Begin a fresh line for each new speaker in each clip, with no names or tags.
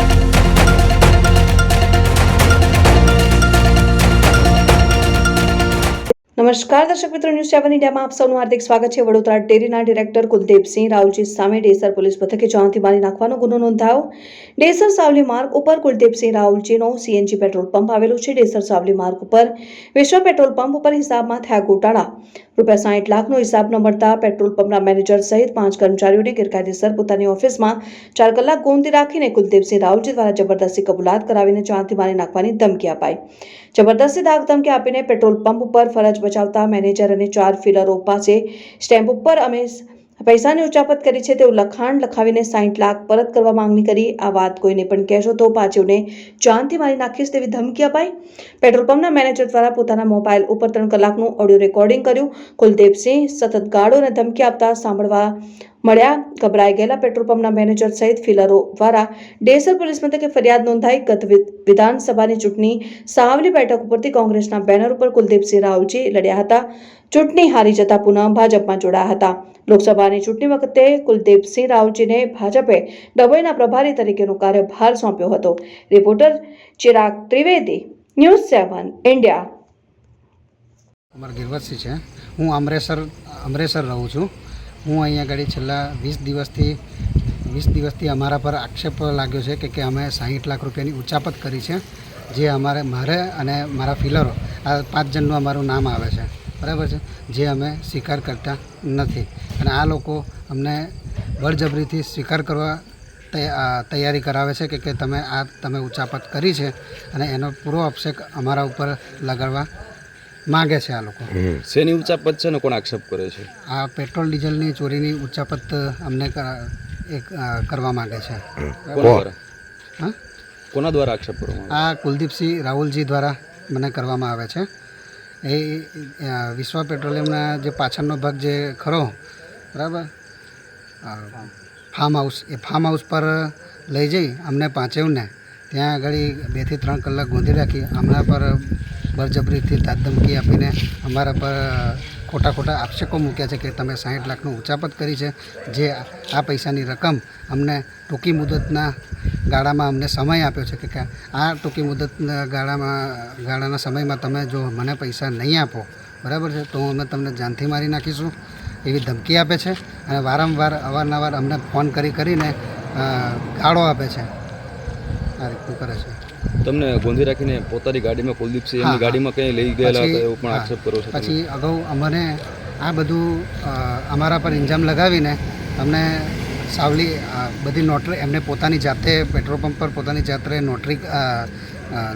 Thank you. નમસ્કાર, દર્શક મિત્રો, ન્યૂઝ સેવન ઇન્ડિયામાં આપ સૌનું હાર્દિક સ્વાગત છે. વડોદરા ડેરીના ડિરેક્ટર કુલદીપસિંહ રાવજી સામે ડેસર પોલીસ મથકે જાનથી મારી નાખવાનો ગુનો નોંધાયો. ડેસર સાવલી માર્ગ ઉપર કુલદીપસિંહ રાવલજીનો સીએનજી પેટ્રોલ પંપ આવેલો છે. ડેસર સાવલી માર્ગ ઉપર વિશ્વ પેટ્રોલ પંપ ઉપર હિસાબમાં થયા ગોટાળા. રૂપિયા સાઠ લાખનો હિસાબ ન મળતા પેટ્રોલ પંપના મેનેજર સહિત પાંચ કર્મચારીઓને ગેરકાયદેસર પોતાની ઓફિસમાં ચાર કલાક ગોંધી રાખીને કુલદીપસિંહ રાવલજી દ્વારા જબરદસ્તી કબૂલાત કરાવીને જાનથી મારી નાખવાની ધમકી અપાઈ. જબરદસ્તી ધાક ધમકી આપીને પેટ્રોલ પંપ ઉપર ફરજ બજાવતા મેનેજર અને ચાર ફિલરો પાસે સ્ટેમ્પ ઉપર અમે પૈસાની ઉચાપત કરી છે તેવું લખાણ લખાવીને સાઠ લાખ પરત કરવા માંગણી કરી. આ વાત કોઈને પણ કહેશો તો પાછળને જાનથી મારી નાખીશ તેવી ધમકી અપાઈ. પેટ્રોલ પંપના મેનેજર દ્વારા પોતાના મોબાઈલ ઉપર ત્રણ કલાકનું ઓડિયો રેકોર્ડિંગ કર્યું. કુલદીપસિંહ સતત ગાળો અને ધમકી આપતા સાંભળવા મળ્યા. ગભરાઈ ગયેલા પેટ્રોલ પંપના મેનેજર સહિત ફિલરો દ્વારા ડેસર પોલીસ મથકે ફરિયાદ નોંધાઈ. ગત વિધાનસભાની ચૂંટણી સાવલી બેઠક ઉપરથી કોંગ્રેસના બેનર ઉપર કુલદીપસિંહ રાવજી લડ્યા હતા. ચૂંટણી હારી જતા પુનઃ ભાજપમાં જોડાયા હતા. લોકસભાની ચૂંટણી વખતે કુલદીપસિંહ રાવજીને ભાજપે ડભોઈના પ્રભારી તરીકેનો કાર્યભાર સોંપ્યો હતો. Reporter Chirag Trivedi, news seven, India.
અમાર ગિરવતસિંહ છે. હું અમરેસર અમરેસર રહું છું. હું અહીંયા આગળ છેલ્લા વીસ દિવસથી વીસ દિવસથી અમારા પર આક્ષેપ લાગ્યો છે કે કે અમે સાહીઠ લાખ રૂપિયાની ઉચાપત કરી છે. જે અમારે, મારે અને મારા ફિલરો, આ પાંચ જણનું અમારું નામ આવે છે. બરાબર છે? જે અમે સ્વીકાર કરતા નથી. અને આ લોકો અમને બળજબરીથી સ્વીકાર કરવા તૈયારી કરાવે છે કે કે તમે આ તમે ઉચાપત કરી છે અને એનો પૂરો અપશેક અમારા ઉપર લગાડવા માગે છે આ લોકો.
શેની ઉચાપત છે ને કોણ આક્ષેપ કરે છે?
આ પેટ્રોલ ડીઝલની ચોરીની ઉચાપત અમને એક કરવા માંગે છે.
કોના દ્વારા
હા?
કોના દ્વારા આક્ષેપ કરવામાં
આ કુલદીપસિંહ રાહુલજી દ્વારા મને કરવામાં આવે છે. એ વિશ્વ પેટ્રોલિયમના જે પાછળનો ભાગ જે ખરો, બરાબર? ફાર્મ હાઉસ એ ફાર્મ હાઉસ પર લઈ જઈ અમને પાંચેવને. ત્યાં આગળ બેથી ત્રણ કલાક ગોંધી રાખી અમારા પર બળજબરીથી ધમકી આપીને અમારા પર ખોટા ખોટા આક્ષેપો મૂક્યા છે કે તમે સાહીઠ લાખનું ઉચાપત કરી છે, જે આ પૈસાની રકમ અમને ટૂંકી મુદતના ગાળામાં અમને સમય આપ્યો છે કે આ ટૂંકી મુદતના ગાળામાં ગાળાના સમયમાં તમે જો મને પૈસા નહીં આપો બરાબર છે? તો અમે તમને જાનથી મારી નાખીશું એવી ધમકી આપે છે અને વારંવાર અવારનવાર અમને ફોન કરી કરીને ગાળો આપે છે. આ રીતનું કરે છે.
તમને ગોંધી રાખીને પોતાની ગાડીમાં કુલદીપસિંહ
હા,
એમની ગાડીમાં કંઈ લઈ ગયેલા હતા એવો પણ
હા.
આક્ષેપ કરો છો
પછી અગાઉ અમને આ બધું અમારા પર ઇન્જામ લગાવીને અમને સાવલી બધી નોટરી એમને પોતાની જાતે પેટ્રોલ પંપ પર પોતાની જાતે નોટરી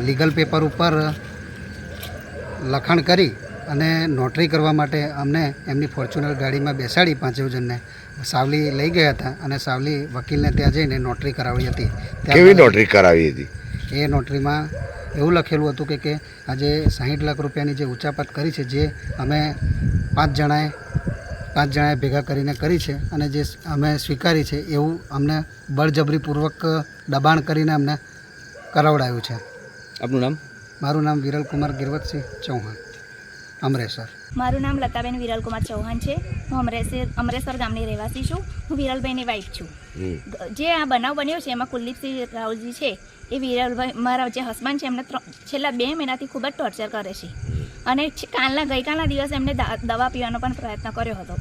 લીગલ પેપર ઉપર લખાણ કરી અને નોટરી કરવા માટે અમને એમની ફોર્ચ્યુનર ગાડીમાં બેસાડી પાંચેવ જણને. સાવલી લઈ ગયા હતા અને સાવલી વકીલને ત્યાં જઈને નોટરી કરાવી હતી.
કેવી નોટરી કરાવી હતી?
એ નોટરીમાં એવું લખેલું હતું કે કે આજે સાહીઠ લાખ રૂપિયાની જે ઉચાપત કરી છે જે અમે પાંચ જણાએ પાંચ જણાએ ભેગા કરીને કરી છે અને જે અમે સ્વીકારી છે એવું અમને બળજબરીપૂર્વક દબાણ કરીને અમને કરાવડાયું છે.
આપનું નામ?
મારું નામ વિરલકુમાર ગિરવતસિંહ ચૌહાણ. અમરેસર.
મારું નામ લતાબેન વિરલકુમાર ચૌહાણ છે. હું અમરેસર અમરેસર ગામની રહેવાસી છું. હું વિરલભાઈની વાઈફ છું. જે આ બનાવ બન્યો છે એમાં કુલદીપસિંહ રાવલજી છે. એ વિરલભાઈ મારા જે હસબન્ડ છે એમને ત્રણ- છેલ્લા બે મહિનાથી ખૂબ જ ટોર્ચર કરે છે. અને કાલના ગઈકાલના દિવસે એમને દવા પીવાનો પણ પ્રયત્ન કર્યો હતો.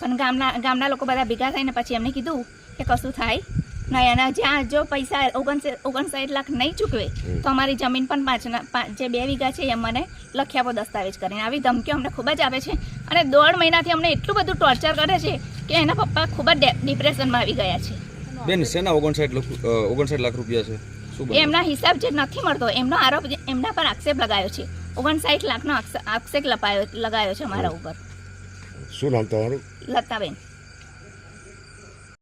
પણ ગામના ગામના લોકો બધા ભેગા થઈને પછી એમને કીધું કે કશું થાય નહીં અને જ્યાં જો પૈસા ઓગણસે ઓગણસાઠ લાખ નહીં ચૂકવે તો અમારી જમીન પણ પાંચના પાંચ જે બે વીઘા છે એ મને લખી આપો દસ્તાવેજ કરીને આવી ધમકીઓ અમને ખૂબ જ આપે છે. અને દોઢ મહિનાથી અમને એટલું બધું ટોર્ચર કરે છે કે એના પપ્પા ખૂબ જ ડિપ્રેશનમાં આવી ગયા છે.
બેન શેના ઓગણસાઠ લાખ ઓગણસાઠ લાખ રૂપિયા છે?
એમના હિસાબ જે નથી મળતો એમનો આરોપ જે- એમના પર આક્ષેપ લગાયો છે. ઓગણસાઠ લાખનો આક્ષેપ લપાયો લગાયો છે અમારા ઉપર.
શું નામ તમારું?
લતાબેન.